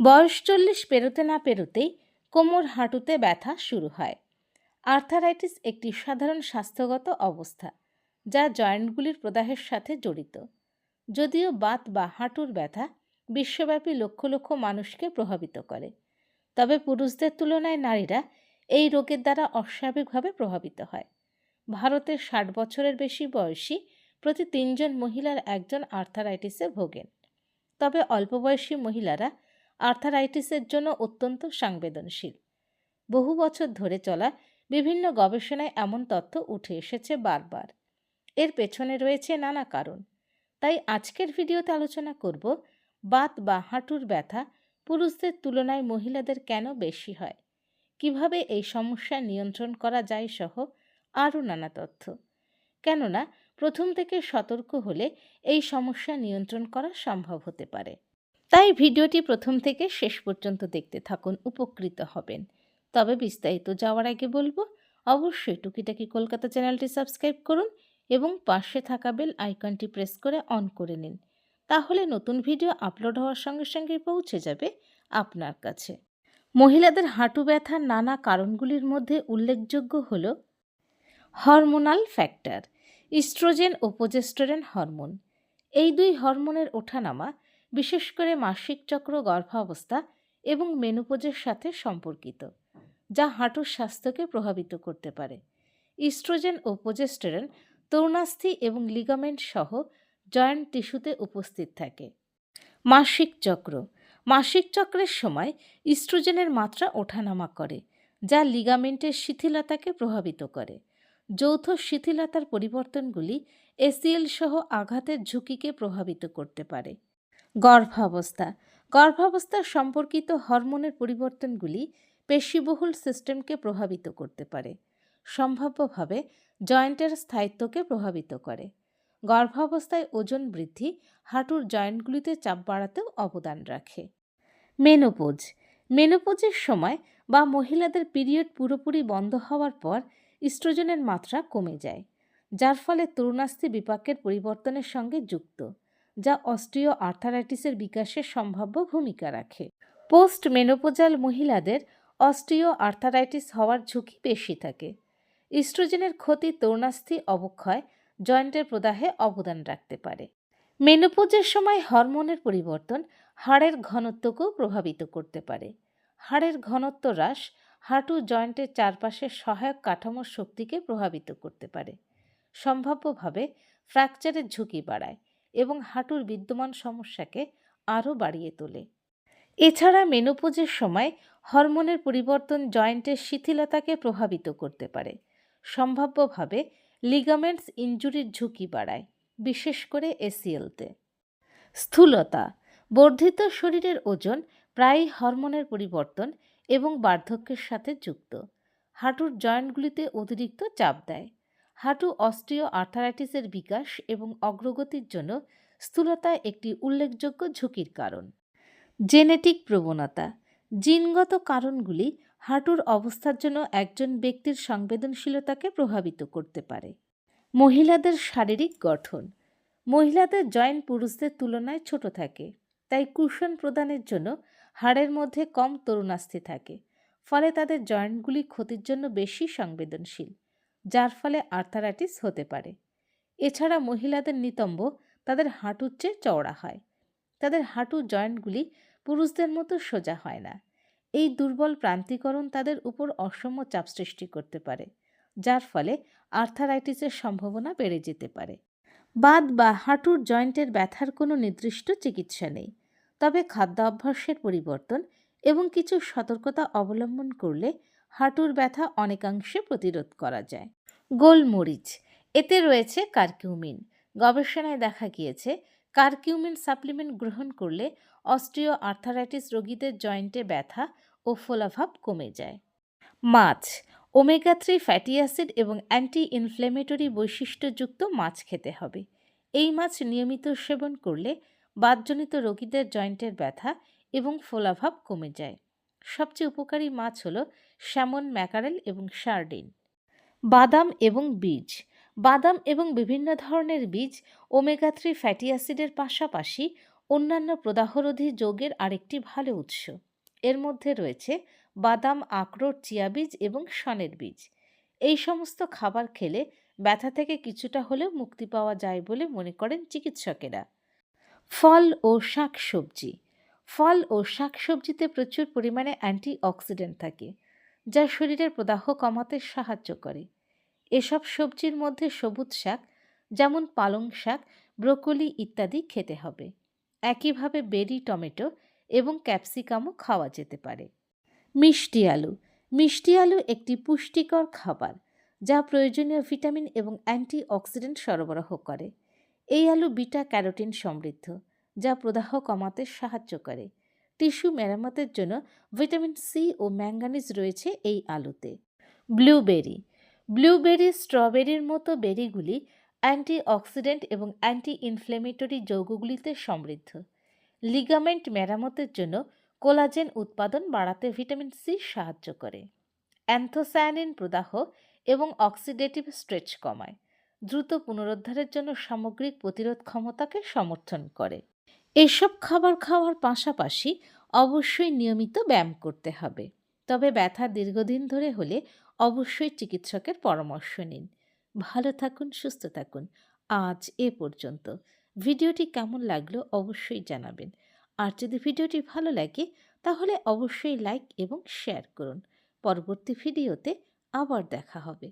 বয়স চল্লিশ পেরোতে না পেরোতেই কোমর হাঁটুতে ব্যথা শুরু হয়। আর্থারাইটিস একটি সাধারণ স্বাস্থ্যগত অবস্থা, যা জয়েন্টগুলির প্রদাহের সাথে জড়িত। যদিও বাত বা হাঁটুর ব্যথা বিশ্বব্যাপী লক্ষ লক্ষ মানুষকে প্রভাবিত করে, তবে পুরুষদের তুলনায় নারীরা এই রোগের দ্বারা অস্বাভাবিকভাবে প্রভাবিত হয়। ভারতের ষাট বছরের বেশি বয়সী প্রতি তিনজন মহিলার একজন আর্থারাইটিসে ভোগেন। তবে অল্প বয়সী মহিলারা আর্থারাইটিসের জন্য অত্যন্ত সংবেদনশীল। বহু বছর ধরে চলা বিভিন্ন গবেষণায় এমন তথ্য উঠে এসেছে বারবার। এর পেছনে রয়েছে নানা কারণ। তাই আজকের ভিডিওতে আলোচনা করব, বাত বা হাঁটুর ব্যথা পুরুষদের তুলনায় মহিলাদের কেন বেশি হয়? কীভাবে এই সমস্যা নিয়ন্ত্রণ করা যায় সহ আরও নানা তথ্য। কেননা প্রথম থেকে সতর্ক হলে এই সমস্যা নিয়ন্ত্রণ করা সম্ভব হতে পারে। তাই ভিডিওটি প্রথম থেকে শেষ পর্যন্ত দেখতে থাকুন, উপকৃত হবেন। তবে বিস্তারিত যাওয়ার আগে বলব, অবশ্যই টুকিটাকি কলকাতা চ্যানেলটি সাবস্ক্রাইব করুন এবং পাশে থাকা বেল আইকনটি প্রেস করে অন করে নিন। তাহলে নতুন ভিডিও আপলোড হওয়ার সঙ্গে সঙ্গে পৌঁছে যাবে আপনার কাছে। মহিলাদের হাঁটু ব্যথার নানা কারণগুলির মধ্যে উল্লেখযোগ্য হল, হরমোনাল ফ্যাক্টর। ইস্ট্রোজেন ও প্রোজেস্টেরন হরমোন। এই দুই হরমোনের ওঠানামা, বিশেষ করে মাসিক চক্র গর্ভাবস্থা এবং মেনুপোজের সাথে সম্পর্কিত, যা হাঁটুর স্বাস্থ্যকে প্রভাবিত করতে পারে। ইস্ট্রোজেন ও প্রোজেস্টেরন তরুণাস্থি এবং লিগামেন্ট সহ জয়েন্ট টিস্যুতে উপস্থিত থাকে। মাসিক চক্র, মাসিক চক্রের সময় ইস্ট্রোজেনের মাত্রা ওঠানামা করে, যা লিগামেন্টের শিথিলতাকে প্রভাবিত করে। যৌথ শিথিলতার পরিবর্তনগুলি এসিএল সহ আঘাতের ঝুঁকিকে প্রভাবিত করতে পারে। গর্ভাবস্থা। গর্ভাবস্থা সম্পর্কিত হরমোনের পরিবর্তনগুলি পেশিবহুল সিস্টেমকে প্রভাবিত করতে পারে। সম্ভাব্যভাবে জয়েন্টের স্থায়িত্বকে প্রভাবিত করে। গর্ভাবস্থায় ওজন বৃদ্ধি হাঁটুর জয়েন্টগুলিতে চাপ বাড়াতেও অবদান রাখে। মেনোপোজ। মেনোপোজের সময় বা মহিলাদের পিরিয়ড পুরোপুরি বন্ধ হওয়ার পর ইস্ট্রোজেনের মাত্রা কমে যায়, যার ফলে তরুণাস্থি বিপাকের পরিবর্তনের সঙ্গে যুক্ত, যা অস্টিও আর্থারাইটিসের বিকাশে সম্ভাব্য ভূমিকা রাখে। পোস্ট মেনোপোজাল মহিলাদের অস্টিও আর্থারাইটিস হওয়ার ঝুঁকি বেশি থাকে। ইস্ট্রোজেনের ক্ষতি তরুণাস্থি অবক্ষয় জয়েন্টের প্রদাহে অবদান রাখতে পারে। মেনোপোজের সময় হরমোনের পরিবর্তন হাড়ের ঘনত্বকেও প্রভাবিত করতে পারে। হাড়ের ঘনত্ব হ্রাস হাঁটু জয়েন্টের চারপাশের সহায়ক কাঠামোর শক্তিকে প্রভাবিত করতে পারে। সম্ভাব্যভাবে ফ্র্যাকচারের ঝুঁকি বাড়ায় এবং হাঁটুর বিদ্যমান সমস্যাকে আরও বাড়িয়ে তোলে। এছাড়া মেনোপোজের সময় হরমোনের পরিবর্তন জয়েন্টের শিথিলতাকে প্রভাবিত করতে পারে। সম্ভাব্যভাবে লিগামেন্টস ইনজুরির ঝুঁকি বাড়ায়, বিশেষ করে এসিএলতে। স্থূলতা, বর্ধিত শরীরের ওজন প্রায়ই হরমোনের পরিবর্তন এবং বার্ধক্যের সাথে যুক্ত। হাঁটুর জয়েন্টগুলিতে অতিরিক্ত চাপ দেয়। হাঁটু অস্টিও আর্থারাইটিসের বিকাশ এবং অগ্রগতির জন্য স্থূলতা একটি উল্লেখযোগ্য ঝুঁকির কারণ। জেনেটিক প্রবণতা। জিনগত কারণগুলি হাঁটুর অবস্থার জন্য একজন ব্যক্তির সংবেদনশীলতাকে প্রভাবিত করতে পারে। মহিলাদের শারীরিক গঠন। মহিলাদের জয়েন্ট পুরুষদের তুলনায় ছোট থাকে, তাই কুশন প্রদানের জন্য হাড়ের মধ্যে কম তরুণাস্থি থাকে, ফলে তাদের জয়েন্টগুলি ক্ষতির জন্য বেশি সংবেদনশীল, যার ফলে আর্থারাইটিস হতে পারে। এছাড়া মহিলাদের নিতম্ব তাদের হাঁটুর চেয়ে চওড়া হয়। তাদের হাঁটুর জয়েন্টগুলি পুরুষদের মতো সোজা হয় না। এই দুর্বল প্রান্তিকরণ তাদের উপর অসম চাপ সৃষ্টি করতে পারে, যার ফলে আর্থারাইটিসের সম্ভাবনা বেড়ে যেতে পারে। বাদ বা হাঁটুর জয়েন্টের ব্যথার কোনো নির্দিষ্ট চিকিৎসা নেই। তবে খাদ্যাভ্যাসের পরিবর্তন এবং কিছু সতর্কতা অবলম্বন করলে হাঁটুর ব্যথা অনেকাংশে প্রতিরোধ করা যায়। গোলমরিচ, এতে রয়েছে কার্কিউমিন। গবেষণায় দেখা গিয়েছে, কার্কিউমিন সাপ্লিমেন্ট গ্রহণ করলে অস্ট্রিও আর্থারাইটিস রোগীদের জয়েন্টে ব্যথা ও ফোলাভাব কমে যায়। মাছ, ওমেগা থ্রি ফ্যাটি অ্যাসিড এবং অ্যান্টি ইনফ্ল্যামেটরি বৈশিষ্ট্যযুক্ত মাছ খেতে হবে। এই মাছ নিয়মিত সেবন করলে বাতজনিত রোগীদের জয়েন্টের ব্যথা এবং ফোলাভাব কমে যায়। সবচেয়ে উপকারী মাছ হলো স্যামন ম্যাকারেল এবং সার্ডিন। বাদাম এবং বীজ। বাদাম এবং বিভিন্ন ধরনের বীজ, ওমেগা থ্রি ফ্যাটি অ্যাসিডের পাশাপাশি অন্যান্য প্রদাহরোধী যোগের আরেকটি ভালো উৎস। এর মধ্যে রয়েছে বাদাম, আখরোট, চিয়া বীজ এবং শনের বীজ। এই সমস্ত খাবার খেলে ব্যথা থেকে কিছুটা হলেও মুক্তি পাওয়া যায় বলে মনে করেন চিকিৎসকেরা। ফল ও শাকসবজি। ফল ও শাকসবজিতে প্রচুর পরিমাণে অ্যান্টিঅক্সিডেন্ট থাকে, যা শরীরের প্রদাহ কমাতে সাহায্য করে। এসব সবজির মধ্যে সবুজ শাক, যেমন পালং শাক, ব্রোকলি ইত্যাদি খেতে হবে। একইভাবে বেরি টমেটো এবং ক্যাপসিকামও খাওয়া যেতে পারে। মিষ্টি আলু। মিষ্টি আলু একটি পুষ্টিকর খাবার, যা প্রয়োজনীয় ভিটামিন এবং অ্যান্টিঅক্সিডেন্ট সরবরাহ করে। এই আলু বিটা ক্যারোটিন সমৃদ্ধ, যা প্রদাহ কমাতে সাহায্য করে। টিস্যু মেরামতের জন্য ভিটামিন সি ও ম্যাঙ্গানিজ রয়েছে এই আলুতে। ব্লুবেরি ব্লুবেরি স্ট্রবেরির মতো বেরিগুলি অ্যান্টিঅক্সিডেন্ট এবং অ্যান্টি ইনফ্লেমেটরি যৌগগুলিতে সমৃদ্ধ। লিগামেন্ট মেরামতের জন্য কোলাজেন উৎপাদন বাড়াতে ভিটামিন সি সাহায্য করে। অ্যান্থোসায়ানিন প্রদাহ এবং অক্সিডেটিভ স্ট্রেচ কমায়। দ্রুত পুনরুদ্ধারের জন্য সামগ্রিক প্রতিরোধ ক্ষমতাকে সমর্থন করে। এসব খাবার খাওয়ার পাশাপাশি অবশ্যই নিয়মিত ব্যায়াম করতে হবে। তবে ব্যথা দীর্ঘদিন ধরে হলে অবশ্যই চিকিৎসকের পরামর্শ নিন। ভালো থাকুন, সুস্থ থাকুন। আজ এ পর্যন্ত। ভিডিওটি কেমন লাগল অবশ্যই জানাবেন। আর যদি ভিডিওটি ভালো লাগে, তাহলে অবশ্যই লাইক এবং শেয়ার করুন। পরবর্তী ভিডিওতে আবার দেখা হবে।